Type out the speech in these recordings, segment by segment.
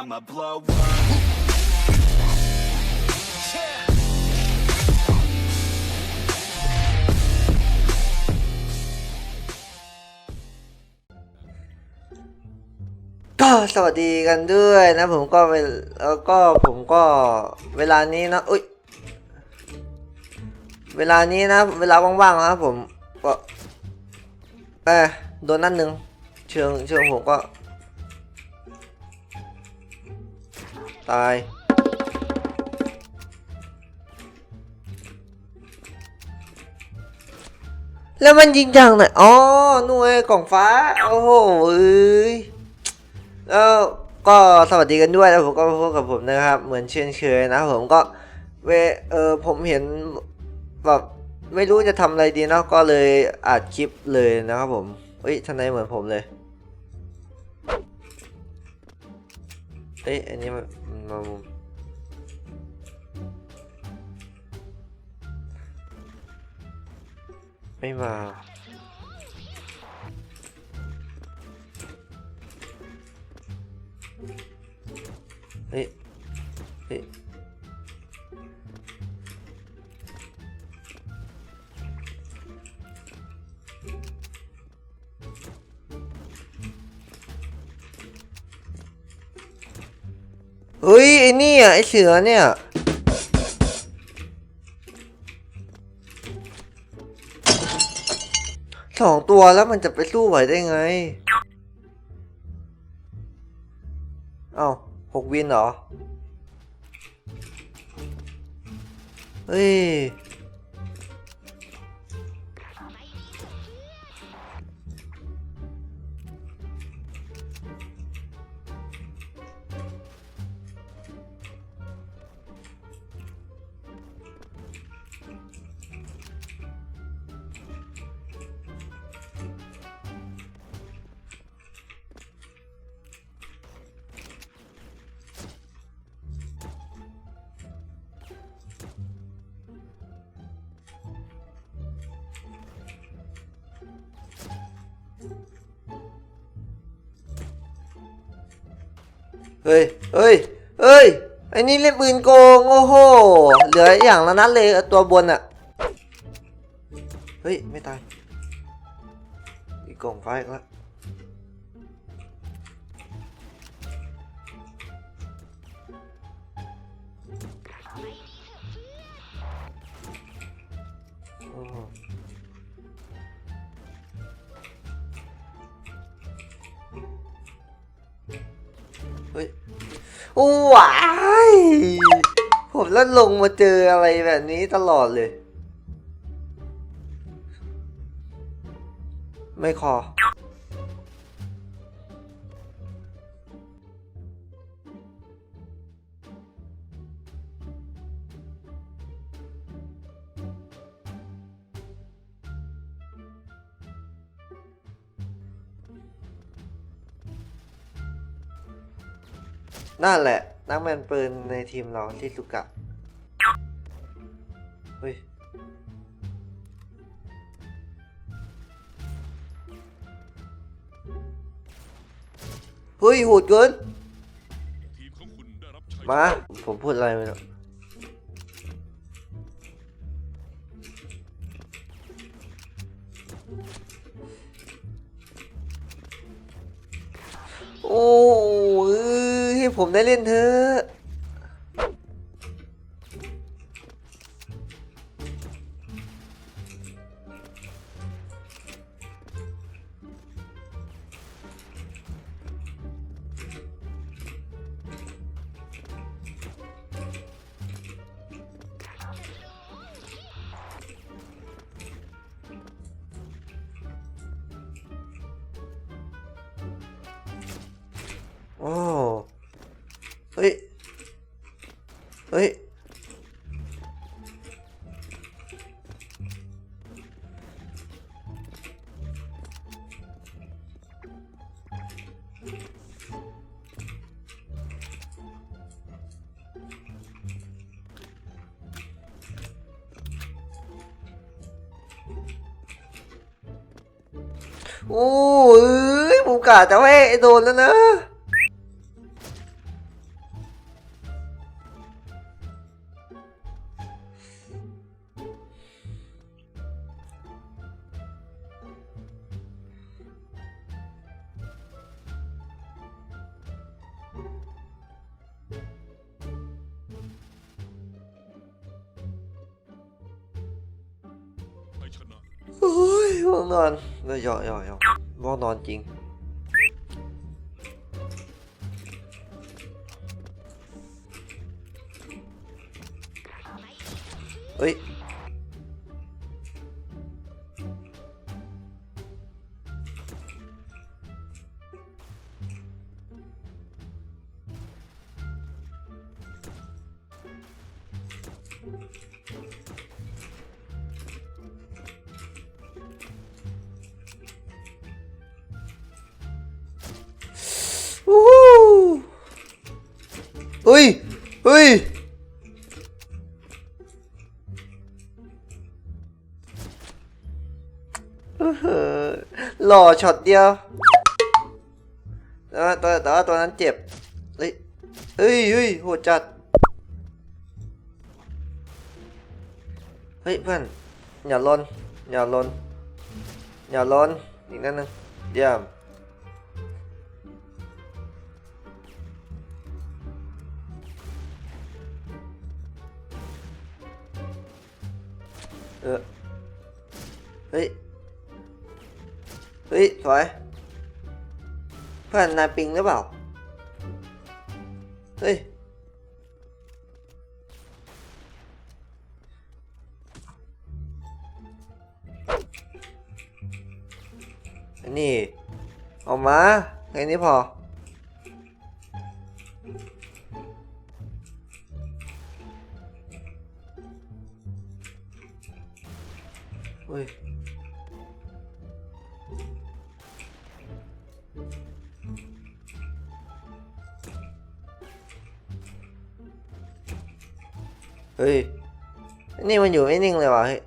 I'ma blow up. Yeah. ก็สวัสดีกันด้วยนะผมก็เวลแล้วก็ผมก็เวลานี้นะอุ้ยเวลานี้นะ เวลาว่างๆนะผมก็เออโดนนั่นหนึ่งเชิงเชิงผมก็ ตาย แล้วมันยิงจังไหนอ๋อหน่วยกล่องฟ้า โอ้โหเอ้ยแล้วก็สวัสดีกันด้วยแล้วผมก็พบกับผมนะครับ เหมือนเช่นเคยนะผมก็เวเออผมเห็นแบบไม่รู้จะทำอะไรดีเนาะก็เลยอัดคลิปเลยนะครับผมเฮ้ยทนายเหมือนผมเลยเอ้ยอันนี้มัน มันม เฮ้ยไอ้นี่อะไอ้เสือเนี่ยสองตัวแล้วมันจะไปสู้ไหวได้ไง เอ้าหกวินเหรอ เฮ้ย เฮ้ยเฮ้ยเฮ้ยไอ้นี่เล่นปืนโกงโอ้โหเหลืออย่างละนัดเลยตัวบนอะเฮ้ย ไม่ตาย อีกกล่องไฟแล้ว ว้ายผมแล้วลงมาเจออะไรแบบนี้ตลอดเลย ไม่คอ นั่นแหละ นักแมนปืนในทีมเราที่สุกะเฮ้ยเฮ้ยโหดเกินทีมของคุณได้รับชัยมา ผมพูดอะไรไม่รู้โผมได้เล่นเถอะโอ้ เฮ้ย เฮ้ย โอ้ยผมกะจะไม่ให้โดนแล้วนะ ง่วงนอนเลยหยอ เฮ้ย เฮ้ย หล่อช็อตเดียวแต่ว่าตัวแต่ว่าตัวนั้นเจ็บ เฮ้ย เฮ้ยเฮ้ยโหดจัด เฮ้ยเพื่อน อย่าลน อย่าลน อย่าลน อีกนิดนึงเยี่ยม เออ เฮ้ย เฮ้ยสวยเพื่อนนายปิงหรือเปล่า เฮ้ย อันนี้ออกมาแค่นี้พอ เฮ้ยเฮ้ย นี่มันอยู่ไม่นิ่งเลยวะเฮ้ย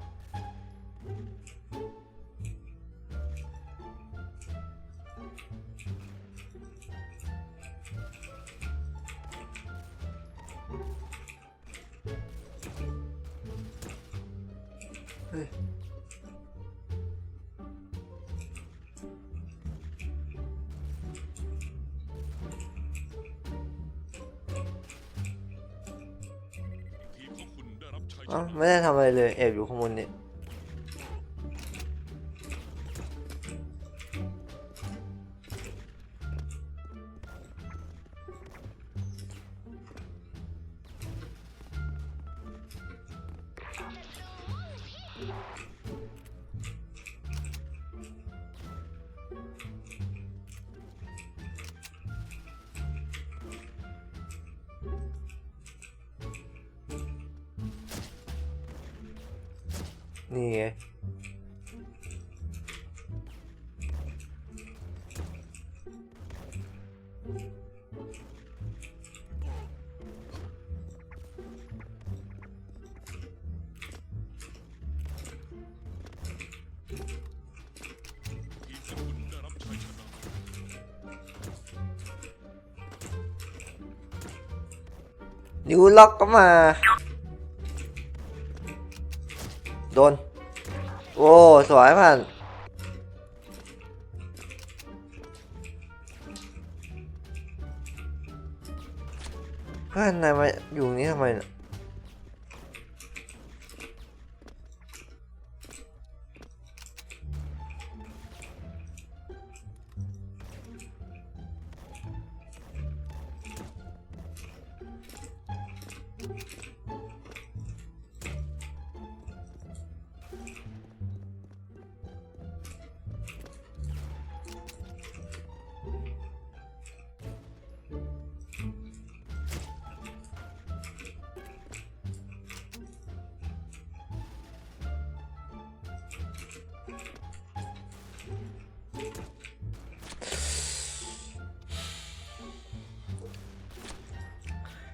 เฮ้ย เอ้าไม่ได้ทำอะไรเลยแอบอยู่ข้างบนนี่ นี่ไง ทีมของคุณได้รับชัยชนะ นิวล็อกก็มา โดน โอ้ สวยผ่านเพื่อนนายมาอยู่นี่ทำไมเนี่ย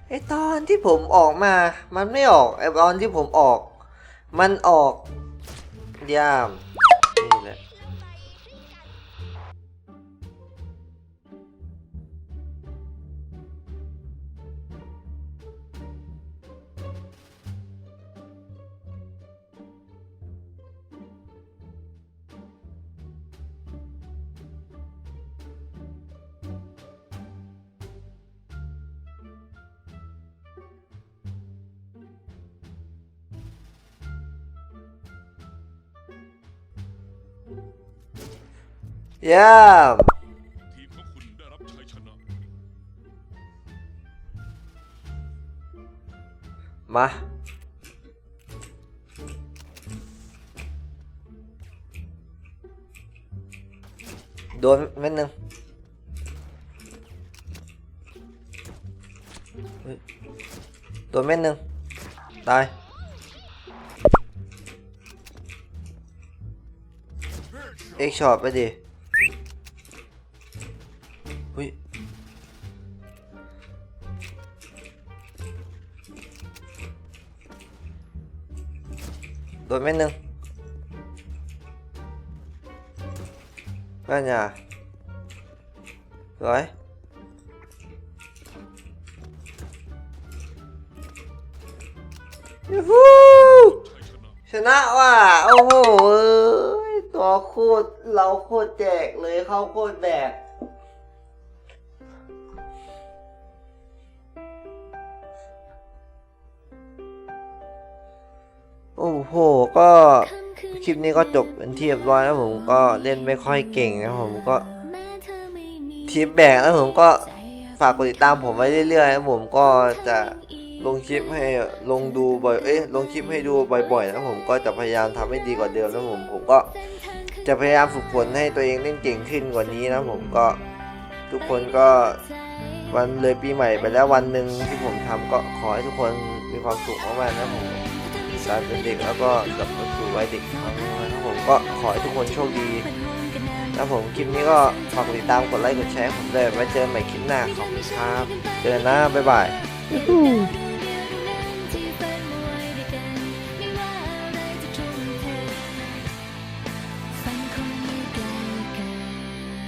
ไอตอนที่ผมออกมา มันไม่ออกไอตอนที่ผมออก มันออกยาม เยี่ยมทีมของคุณได้รับชัยชนะ มาโดนเม็ดหนึ่งโดนเม็ดหนึ่งตาย เอ็กช็อตไปดิหุ้ยโดนเม็ดหนึ่งนั่นอย่าสวยยูฮูชนะว่ะ โอ้โห เอ้ยตัวโคตรเราโคตรแจกเลยเข้าโคตรแบกโอ้โห ก็คลิปนี้ก็จบเป็นที่เรียบร้อยแล้วผมก็เล่นไม่ค่อยเก่งนะผมก็ทิปแบกแล้วผมก็ฝากกดติดตามผมไว้เรื่อยๆนะผมก็จะลงคลิปให้ลงดูบ่อย เอ้ยลงคลิปให้ดูบ่อยๆนะผมก็จะพยายามทำให้ดีกว่าเดิมนะผมผมก็ จะพยายามฝึกฝนให้ตัวเองเล่นเก่งขึ้นกว่านี้นะผมก็ทุกคนก็วันเลยปีใหม่ไปแล้ววันหนึ่งที่ผมทำก็ขอให้ทุกคนมีความสุขมากๆนะผมการเป็นเด็กแล้วก็กลับมาสู่วัยเด็กอีกครั้งนะครับผมก็ขอให้ทุกคนโชคดีนะผมคลิปนี้ก็ฝากติดตามกดไลค์กดแชร์ผมด้วยไว้เจอกันใหม่คลิปหน้าขอบคุณครับเจอกันนะบ๊ายบาย Yahoo!